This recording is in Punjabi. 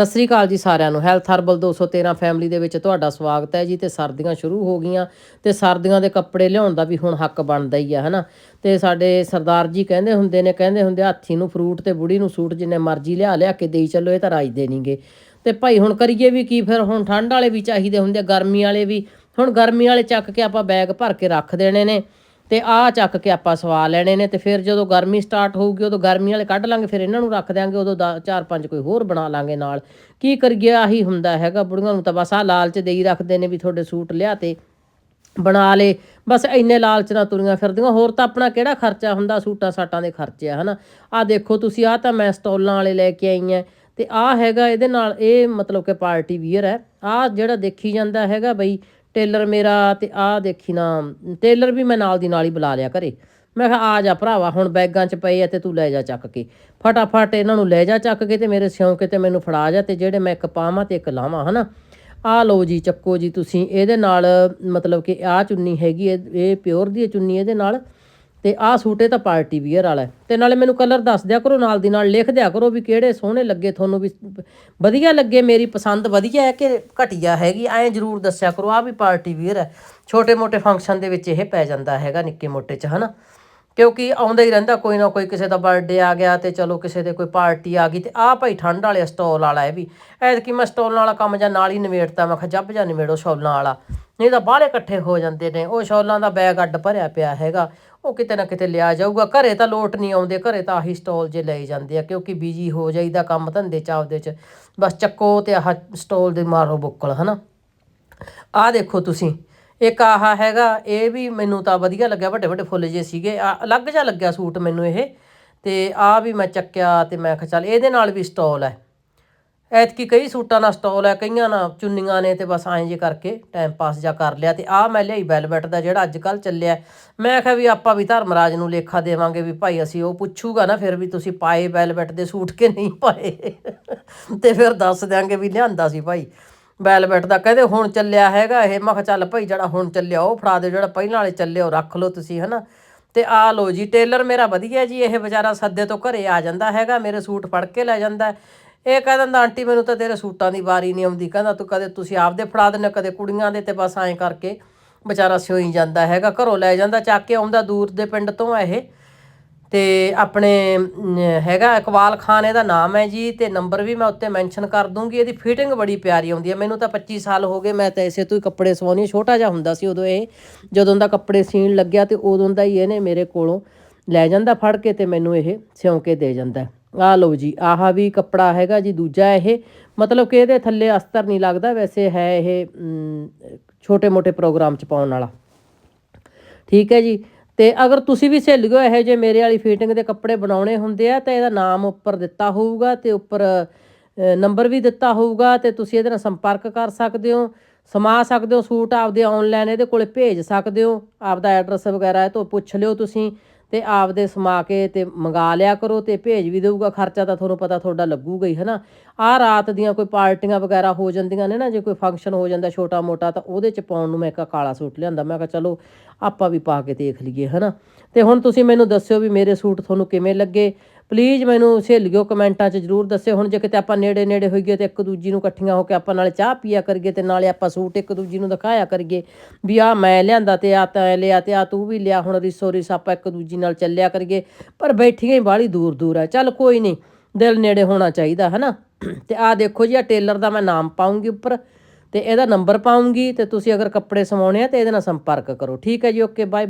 ਸਤਿ ਸ੍ਰੀ ਅਕਾਲ ਜੀ ਸਾਰਿਆਂ ਨੂੰ। ਹੈਲਥ ਹਰਬਲ 213 ਫੈਮਿਲੀ ਦੇ ਵਿੱਚ ਤੁਹਾਡਾ ਸਵਾਗਤ ਹੈ ਜੀ ਤੇ ਸਰਦੀਆਂ ਸ਼ੁਰੂ ਹੋ ਗਈਆਂ ਤੇ ਸਰਦੀਆਂ ਦੇ ਕੱਪੜੇ ਲਿਆਉਣ ਦਾ ਵੀ ਹੁਣ ਹੱਕ ਬਣਦਾ ਹੀ ਆ ਹਨਾ? ਤੇ ਸਾਡੇ ਸਰਦਾਰ ਜੀ ਕਹਿੰਦੇ ਹੁੰਦੇ ਨੇ ਕਹਿੰਦੇ ਹੁੰਦੇ ਹਾਥੀ ਨੂੰ ਫਰੂਟ ਤੇ ਬੁੜੀ ਨੂੰ ਸੂਟ ਜਿੰਨੇ ਮਰਜ਼ੀ ਲਿਆ ਲਿਆ ਕੇ ਦੇਈ ਚੱਲੋ ਇਹ ਤਾਂ ਰਾਜਦੇ ਨਹੀਂਗੇ ਤੇ ਭਾਈ ਹੁਣ ਕਰੀਏ ਵੀ ਕੀ ਫਿਰ? ਹੁਣ ਠੰਡ ਵਾਲੇ ਵੀ ਚਾਹੀਦੇ ਹੁੰਦੇ ਆ, ਗਰਮੀ ਵਾਲੇ ਵੀ। ਹੁਣ ਗਰਮੀ ਵਾਲੇ ਚੱਕ ਕੇ ਆਪਾਂ ਬੈਗ ਭਰ ਕੇ ਰੱਖ ਦੇਣੇ ਨੇ। ਤੇ ਆਹ ਚੱਕ ਕੇ ਆਪਾਂ ਸਵਾ ਲੈਣੇ ਨੇ ਤੇ ਫਿਰ ਜਦੋਂ ਗਰਮੀ ਸਟਾਰਟ ਹੋਊਗੀ, ਉਦੋਂ ਗਰਮੀ ਵਾਲੇ ਕੱਢ ਲਾਂਗੇ, ਫਿਰ ਇਹਨਾਂ ਨੂੰ ਰੱਖ ਦਿਆਂਗੇ, ਉਦੋਂ ਦਾ- ਚਾਰ ਪੰਜ ਕੋਈ ਹੋਰ ਬਣਾ ਲਾਂਗੇ ਨਾਲ। ਕੀ ਕਰੀਏ, ਆਹੀ ਹੁੰਦਾ ਹੈਗਾ, ਬੁੜੀਆਂ ਨੂੰ ਤਾਂ ਬਸ ਆਹ ਲਾਲਚ ਦੇਈ ਰੱਖਦੇ ਨੇ ਵੀ ਤੁਹਾਡੇ ਸੂਟ ਲਿਆ ਤੇ ਬਣਾ ਲੇ। ਬਸ ਇੰਨੇ ਲਾਲਚ ਨਾਲ ਤੁਰੀਆਂ ਫਿਰਦੀਆਂ, ਹੋਰ ਤਾਂ ਆਪਣਾ ਕਿਹੜਾ ਖਰਚਾ ਹੁੰਦਾ ਸੂਟਾਂ ਸਾਟਾਂ ਦੇ ਖਰਚੇ ਆ ਹਨਾ? ਆ ਦੇਖੋ ਤੁਸੀਂ ਆ ਤਾਂ ਮੈਂ ਸਟੋਲਾਂ ਵਾਲੇ ਲੈ ਕੇ ਆਈ ਆ ਤੇ ਆ ਹੈਗਾ ਇਹਦੇ ਨਾਲ, ਇਹ ਮਤਲਬ ਕਿ ਪਾਰਟੀ ਵੀਅਰ ਹੈ। ਆ ਜਿਹੜਾ ਦੇਖੀ ਜਾਂਦਾ ਹੈਗਾ ਬਈ ਟੇਲਰ ਮੇਰਾ ਤੇ ਆਹ ਦੇਖੀ ਨਾ, ਟੇਲਰ ਵੀ ਮੈਂ ਨਾਲ ਦੀ ਨਾਲ ਹੀ ਬੁਲਾ ਲਿਆ ਘਰੇ। ਮੈਂ ਕਿਹਾ, ਆ ਜਾ ਭਰਾਵਾ, ਹੁਣ ਬੈਗਾਂ 'ਚ ਪਏ ਆ ਤੇ ਤੂੰ ਲੈ ਜਾ ਚੱਕ ਕੇ। ਫਟਾਫਟ ਇਹਨਾਂ ਨੂੰ ਲੈ ਜਾ ਚੱਕ ਕੇ ਤੇ ਮੇਰੇ ਸਿਉਂਕੇ ਤੇ ਮੈਨੂੰ ਫੜਾ ਜਾ ਤੇ ਜਿਹੜੇ ਮੈਂ ਇੱਕ ਪਾਵਾਂ ਤੇ ਇੱਕ ਲਾਵਾਂ, ਹਨਾ? ਆ ਲਓ ਜੀ, ਚੱਕੋ ਜੀ ਤੁਸੀਂ, ਇਹਦੇ ਨਾਲ ਮਤਲਬ ਕਿ ਆ ਚੁੰਨੀ ਹੈਗੀ, ਇਹ ਇਹ ਪਿਓਰ ਦੀ ਹੈ ਚੁੰਨੀ ਇਹਦੇ ਨਾਲ। ਤੇ ਆਹ ਸੂਟ ਇਹ ਤਾਂ ਪਾਰਟੀ ਵੀਅਰ ਵਾਲਾ ਹੈ। ਤੇ ਨਾਲੇ ਮੈਨੂੰ ਕਲਰ ਦੱਸ ਦਿਆ ਕਰੋ, ਨਾਲ ਦੀ ਨਾਲ ਲਿਖ ਦਿਆ ਕਰੋ ਵੀ ਕਿਹੜੇ ਸੋਹਣੇ ਲੱਗੇ, ਤੁਹਾਨੂੰ ਵੀ ਵਧੀਆ ਲੱਗੇ, ਮੇਰੀ ਪਸੰਦ ਵਧੀਆ ਹੈ ਕਿ ਘਟੀਆ ਹੈਗੀ, ਐਂ ਜਰੂਰ ਦੱਸਿਆ ਕਰੋ ਆ ਵੀ ਪਾਰਟੀ ਵੀਅਰ ਹੈ। ਛੋਟੇ ਮੋਟੇ ਫੰਕਸ਼ਨ ਦੇ ਵਿੱਚ ਇਹ ਪੈ ਜਾਂਦਾ ਹੈਗਾ ਨਿੱਕੇ ਮੋਟੇ ਚ, ਹਨਾ? ਕਿਉਂਕਿ ਆਉਂਦਾ ਹੀ ਰਹਿੰਦਾ, ਕੋਈ ਨਾ ਕੋਈ ਕਿਸੇ ਦਾ ਬਰਥਡੇ ਆ ਗਿਆ ਤੇ ਚਲੋ ਕਿਸੇ ਦੇ ਕੋਈ ਪਾਰਟੀ ਆ ਗਈ ਤੇ ਆਹ ਭਾਈ ਠੰਡ ਵਾਲੇ ਸਟੋਲ ਵਾਲਾ ਇਹ ਵੀ। ਐਤਕੀ ਮੈਂ ਸਟਾਲ ਵਾਲਾ ਕੰਮ ਜਾਂ ਨਾਲ ਹੀ ਨਿਬੇੜਤਾ, ਮੈਂ ਕਿਹਾ ਜੱਬ ਜਾਂ ਨਿਬੇੜੋ ਸ਼ੌਲਾਂ ਵਾਲਾ। ਨਹੀਂ ਤਾਂ ਬਾਹਲੇ ਇਕੱਠੇ ਹੋ ਜਾਂਦੇ ਨੇ, ਉਹ ਸ਼ੌਲਾਂ ਦਾ ਬੈਗ ਅੱਡ ਭਰਿਆ ਪਿਆ ਹੈਗਾ, ਉਹ ਕਿਤੇ ਨਾ ਕਿਤੇ ਲਿਆ ਜਾਊਗਾ, ਘਰੇ ਤਾਂ ਲੋਟ ਨਹੀਂ ਆਉਂਦੇ, ਘਰੇ ਤਾਂ ਆਹੀ ਸਟਾਲ ਜੇ ਲਈ ਜਾਂਦੇ ਆ, ਕਿਉਂਕਿ ਬਿਜ਼ੀ ਹੋ ਜਾਈਦਾ ਕੰਮ ਧੰਦੇ ਚ ਆਪਦੇ ਚ, ਬਸ ਚੱਕੋ ਤੇ ਆਹ ਸਟਾਲ ਦੇ ਮਾਰੋ ਬੁੱਕਲ, ਹਨਾ। ਆਹ ਦੇਖੋ ਤੁਸੀਂ, ਇੱਕ ਆਹ ਹੈਗਾ, ਇਹ ਵੀ ਮੈਨੂੰ ਤਾਂ ਵਧੀਆ ਲੱਗਿਆ, ਵੱਡੇ ਵੱਡੇ ਫੁੱਲ ਜੇ ਸੀਗੇ, ਆ ਅਲੱਗ ਜਿਹਾ ਲੱਗਿਆ ਸੂਟ ਮੈਨੂੰ ਇਹ, ਤੇ ਆ ਵੀ ਮੈਂ ਚੱਕਿਆ ਤੇ ਮੈਂ ਕਿਹਾ ਚੱਲ ਇਹਦੇ ਨਾਲ ਵੀ ਸਟਾਲ ਹੈ। ਐਤਕੀ ਕਈ ਸੂਟਾਂ ਨਾਲ ਸਟਾਲ ਹੈ, ਕਈਆਂ ਨਾਲ ਚੁੰਨੀਆਂ ਨੇ ਤੇ ਬਸ ਐਂ ਜੇ ਕਰਕੇ ਟਾਈਮ ਪਾਸ ਜਾ ਕਰ ਲਿਆ ਤੇ ਆ ਮੈਂ ਲਿਆਈ ਵੈਲਵੈਟ ਦਾ ਜਿਹੜਾ ਅੱਜ ਕੱਲ ਚੱਲਿਆ। ਮੈਂ ਆਖਿਆ ਵੀ ਆਪਾਂ ਵੀ ਧਰਮਰਾਜ ਨੂੰ ਲੇਖਾ ਦੇਵਾਂਗੇ ਵੀ ਭਾਈ ਅਸੀਂ ਉਹ ਪੁੱਛੂਗਾ ਨਾ, ਫਿਰ ਵੀ ਤੁਸੀਂ ਪਾਏ ਵੈਲਵੈਟ ਦੇ ਸੂਟ ਕੇ ਨਹੀਂ ਪਾਏ? ਤੇ ਫਿਰ ਦੱਸ ਦਿਆਂਗੇ ਵੀ ਲਿਆਂਦਾ ਸੀ ਭਾਈ ਵੈਲਵੈਟ ਦਾ। ਕਹਿੰਦੇ ਹੁਣ ਚੱਲਿਆ ਹੈਗਾ ਇਹ, ਮੈਂ ਕਿਹਾ ਚੱਲ ਭਾਈ ਜਿਹੜਾ ਹੁਣ ਚੱਲਿਆ ਉਹ ਫੜਾ ਦਿਓ, ਜਿਹੜਾ ਪਹਿਲਾਂ ਵਾਲੇ ਚੱਲਿਆ ਉਹ ਰੱਖ ਲਓ ਤੁਸੀਂ, ਹਨਾ? ਤੇ ਆ ਲੋ ਜੀ, ਟੇਲਰ ਮੇਰਾ ਵਧੀਆ ਜੀ, ਇਹ ਵਿਚਾਰਾ ਸੱਦੇ ਤੋਂ ਘਰੇ ਆ ਜਾਂਦਾ ਹੈਗਾ, ਮੇਰੇ ਸੂਟ ਫੜ ਕੇ ਲੈ ਜਾਂਦਾ। ਇਹ ਕਹਿ ਦਿੰਦਾ ਆਂਟੀ, ਮੈਨੂੰ ਤਾਂ ਤੇਰੇ ਸੂਟਾਂ ਦੀ ਵਾਰੀ ਨਹੀਂ ਆਉਂਦੀ। ਕਹਿੰਦਾ, ਤੂੰ ਕਦੇ ਤੁਸੀਂ ਆਪਦੇ ਫੜਾ ਦਿੰਦੇ ਕਦੇ ਕੁੜੀਆਂ ਦੇ ਤੇ ਬਸ ਐਂ ਕਰਕੇ ਵਿਚਾਰਾ ਸਿਉਈ ਜਾਂਦਾ ਹੈਗਾ, ਘਰੋਂ ਲੈ ਜਾਂਦਾ, ਚੱਕ ਕੇ ਆਉਂਦਾ ਦੂਰ ਦੇ ਪਿੰਡ ਤੋਂ ਆ ਇਹ। ਤੇ ਆਪਣੇ ਹੈਗਾ ਇਕਬਾਲ ਖਾਨ, ਇਹਦਾ ਨਾਮ ਹੈ ਜੀ, ਤੇ ਨੰਬਰ ਵੀ ਮੈਂ ਉੱਤੇ ਮੈਂਸ਼ਨ ਕਰ ਦੂੰਗੀ। ਇਹਦੀ ਫਿਟਿੰਗ ਬੜੀ ਪਿਆਰੀ ਆਉਂਦੀ ਹੈ। ਮੈਨੂੰ ਤਾਂ 25 ਸਾਲ ਹੋ ਗਏ, ਮੈਂ ਤਾਂ ਇਸੇ ਤੋਂ ਹੀ ਕੱਪੜੇ ਸਵਾਉਣੀ ਛੋਟਾ ਜਿਹਾ ਹੁੰਦਾ ਸੀ ਉਦੋਂ ਇਹ, ਜਦੋਂ ਦਾ ਕੱਪੜੇ ਸੀਣ ਲੱਗਿਆ ਤੇ ਉਦੋਂ ਦਾ ਹੀ ਇਹਨੇ ਮੇਰੇ ਕੋਲੋਂ ਲੈ ਜਾਂਦਾ ਫੜ ਕੇ ਤੇ ਮੈਨੂੰ ਇਹ ਸਿਉਂ ਕੇ ਦੇ ਜਾਂਦਾ। ਆ ਲਓ ਜੀ, ਆਹ ਵੀ ਕੱਪੜਾ ਹੈਗਾ ਜੀ, ਦੂਜਾ ਇਹ, ਮਤਲਬ ਕਿ ਇਹਦੇ ਥੱਲੇ ਅਸਤਰ ਨਹੀਂ ਲੱਗਦਾ, ਵੈਸੇ ਹੈ ਇਹ ਛੋਟੇ ਮੋਟੇ ਪ੍ਰੋਗਰਾਮ ਚ ਪਾਉਣ ਵਾਲਾ। ਠੀਕ ਹੈ ਜੀ, ਤੇ ਅਗਰ ਤੁਸੀਂ ਵੀ ਸਹੇਲੀਓ ਇਹੋ ਜਿਹੇ ਮੇਰੇ ਵਾਲੀ ਫਿਟਿੰਗ ਦੇ ਕੱਪੜੇ ਬਣਾਉਣੇ ਹੁੰਦੇ ਆ, ਤਾਂ ਇਹਦਾ ਨਾਮ ਉੱਪਰ ਦਿੱਤਾ ਹੋਊਗਾ, ਤੇ ਉੱਪਰ ਨੰਬਰ ਵੀ ਦਿੱਤਾ ਹੋਊਗਾ, ਤੇ ਤੁਸੀਂ ਇਹਦੇ ਨਾਲ ਸੰਪਰਕ ਕਰ ਸਕਦੇ ਹੋ, ਸਮਾ ਸਕਦੇ ਹੋ, ਸੂਟ ਆਪਦੇ ਆਨਲਾਈਨ ਇਹਦੇ ਕੋਲੇ ਭੇਜ ਸਕਦੇ ਹੋ, ਆਪਦਾ ਐਡਰੈਸ ਵਗੈਰਾ ਇਹ ਤੋਂ ਪੁੱਛ ਲਿਓ ਤੁਸੀਂ ਤੇ ਆਪਦੇ ਸਮਾ ਕੇ ਤੇ ਮੰਗਾ ਲਿਆ ਕਰੋ ਤੇ ਭੇਜ ਵੀ ਦੇਊਗਾ, ਖਰਚਾ ਤਾਂ ਤੁਹਾਨੂੰ ਪਤਾ ਤੁਹਾਡਾ ਲੱਗੂਗਾ ਹੀ, ਹਨਾ। ਆਹ ਰਾਤ ਦੀਆਂ ਕੋਈ ਪਾਰਟੀਆਂ ਵਗੈਰਾ ਹੋ ਜਾਂਦੀਆਂ ਨੇ ਨਾ, ਜੇ ਕੋਈ ਫੰਕਸ਼ਨ ਹੋ ਜਾਂਦਾ ਛੋਟਾ ਮੋਟਾ ਤਾਂ ਉਹਦੇ ਚ ਪਾਉਣ ਨੂੰ ਮੈਂ ਇੱਕ ਕਾਲਾ ਸੂਟ ਲਿਆਂਦਾ। ਮੈਂ ਕਿਹਾ ਚਲੋ, ਆਪਾਂ ਵੀ ਪਾ ਕੇ ਦੇਖ ਲਈਏ, ਹਨਾ। ਤੇ ਹੁਣ ਤੁਸੀਂ ਮੈਨੂੰ ਦੱਸਿਓ ਵੀ ਮੇਰੇ ਸੂਟ ਤੁਹਾਨੂੰ ਕਿਵੇਂ ਲੱਗੇ। ਪਲੀਜ਼ ਮੈਨੂੰ ਸਹੇਲਿਓ ਕਮੈਂਟਾਂ 'ਚ ਜਰੂਰ ਦੱਸਿਓ। ਹੁਣ ਜੇ ਕਿਤੇ ਆਪਾਂ ਨੇੜੇ ਨੇੜੇ ਹੋਈਏ ਤੇ ਇੱਕ ਦੂਜੀ ਨੂੰ ਇਕੱਠੀਆਂ ਹੋ ਕੇ ਆਪਾਂ ਨਾਲੇ ਚਾਹ ਪੀਆ ਕਰੀਏ ਤੇ ਨਾਲੇ ਆਪਾਂ ਸੂਟ ਇੱਕ ਦੂਜੀ ਨੂੰ ਦਿਖਾਇਆ ਕਰੀਏ ਵੀ ਆ ਮੈਂ ਲਿਆਂਦਾ ਤੇ ਆ ਤਾਂ ਲਿਆ ਤੇ ਆ ਤੂੰ ਵੀ ਲਿਆ, ਹੁਣ ਰਿਸੋ ਰਿਸ ਆਪਾਂ ਇੱਕ ਦੂਜੀ ਨਾਲ ਚੱਲਿਆ ਕਰੀਏ। ਪਰ ਬੈਠੀਆਂ ਹੀ ਬਾਹਲੀ ਦੂਰ ਦੂਰ ਆ। ਚੱਲ ਕੋਈ ਨਹੀਂ, ਦਿਲ ਨੇੜੇ ਹੋਣਾ ਚਾਹੀਦਾ, ਹਨਾ? ਤੇ ਆ ਦੇਖੋ ਜੀ ਆ ਟੇਲਰ ਦਾ ਮੈਂ ਨਾਮ ਪਾਉਂਗੀ ਉੱਪਰ ਤੇ ਇਹਦਾ ਨੰਬਰ ਪਾਉਂਗੀ ਤੇ ਤੁਸੀਂ ਅਗਰ ਕੱਪੜੇ ਸਵਾਉਣੇ ਆ ਤੇ ਇਹਦੇ ਨਾਲ ਸੰਪਰਕ ਕਰੋ। ਠੀਕ ਹੈ ਜੀ, ਓਕੇ, ਬਾਏ।